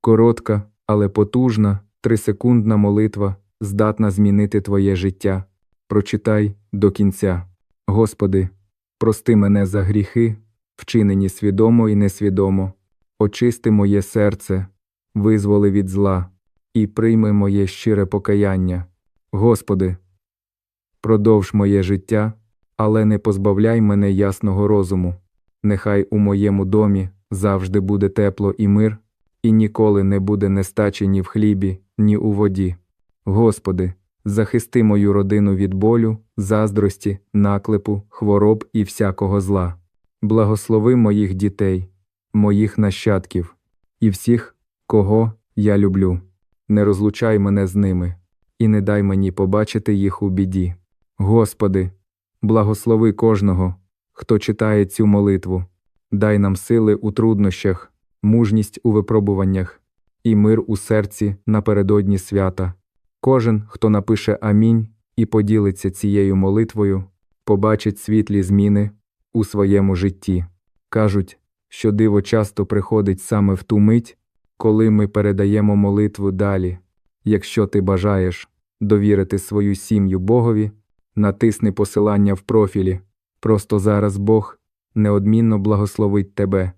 Коротка, але потужна, трисекундна молитва здатна змінити твоє життя. Прочитай до кінця. Господи, прости мене за гріхи, вчинені свідомо і несвідомо, очисти моє серце, визволи від зла і прийми моє щире покаяння. Господи, продовж моє життя, але не позбавляй мене ясного розуму. Нехай у моєму домі завжди буде тепло і мир, і ніколи не буде нестачі ні в хлібі, ні у воді. Господи, захисти мою родину від болю, заздрості, наклепу, хвороб і всякого зла. Благослови моїх дітей, моїх нащадків і всіх, кого я люблю. Не розлучай мене з ними, і не дай мені побачити їх у біді. Господи, благослови кожного, хто читає цю молитву. Дай нам сили у труднощах, мужність у випробуваннях і мир у серці напередодні свята. Кожен, хто напише Амінь і поділиться цією молитвою, побачить світлі зміни у своєму житті. Кажуть, що диво часто приходить саме в ту мить, коли ми передаємо молитву далі. Якщо ти бажаєш довірити свою сім'ю Богові, натисни посилання в профілі. Просто зараз Бог неодмінно благословить тебе